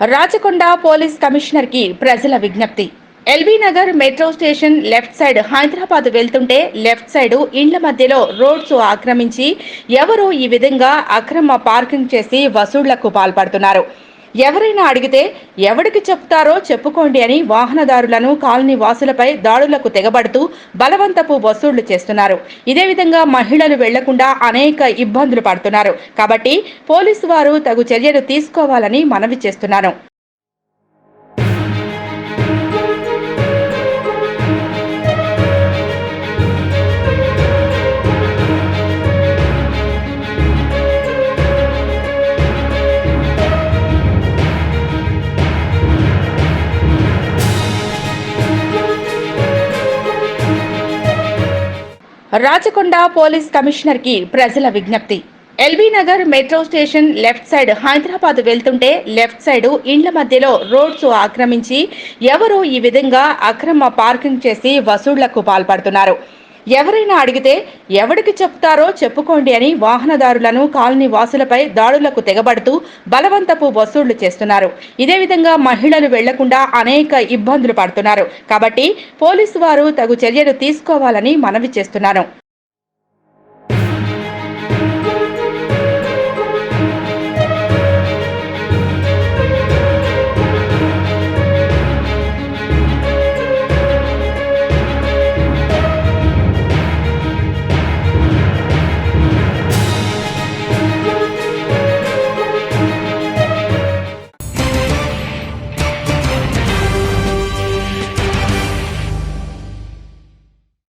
Rachakonda police కమిషనర్కి ప్రజల విజ్ఞప్తి. LB Nagar metro station left side Hyderabad వెళ్తుంటే లెఫ్ట్ సైడ్ ఇండ్ల మధ్యలో రోడ్స్ ఆక్రమించి ఎవరో ఈ విధంగా అక్రమ పార్కింగ్ చేసి వసూళ్ళకు పాల్పడుతున్నారు. ఎవరైనా అడిగితే ఎవడికి చెప్తారో చెప్పుకోండి అని వాహనదారులను కాలనీ వాసులపై దాడులకు తెగబడుతూ బలవంతపు వసూళ్ళు చేస్తున్నారు. ఇదే విధంగా మహిళలు వెళ్ళకుండా అనేక ఇబ్బందులు పడుతున్నారు. కాబట్టి పోలీసు వారు తగు చర్యలు తీసుకోవాలని మనవి చేస్తున్నాను. రాచకొండ పోలీస్ కమిషనర్కి ప్రజల విజ్ఞప్తి. LB Nagar metro station left side Hyderabad వెళ్తుంటే లెఫ్ట్ సైడ్ ఇండ్ల మధ్యలో రోడ్స్ ఆక్రమించి ఎవరో ఈ విధంగా అక్రమ పార్కింగ్ చేసి వసూళ్ళకు పాల్పడుతున్నారు. ఎవరైనా అడిగితే ఎవడికి చెప్తారో చెప్పుకోండి అని వాహనదారులను కాలనీ వాసులపై దాడులకు తెగబడుతూ బలవంతపు వసూళ్ళు చేస్తున్నారు. ఇదే విధంగా మహిళలు వెళ్ళకుండా అనేక ఇబ్బందులు పడుతున్నారు. కాబట్టి పోలీసు వారు తగు చర్యలు తీసుకోవాలని మనవి చేస్తున్నాను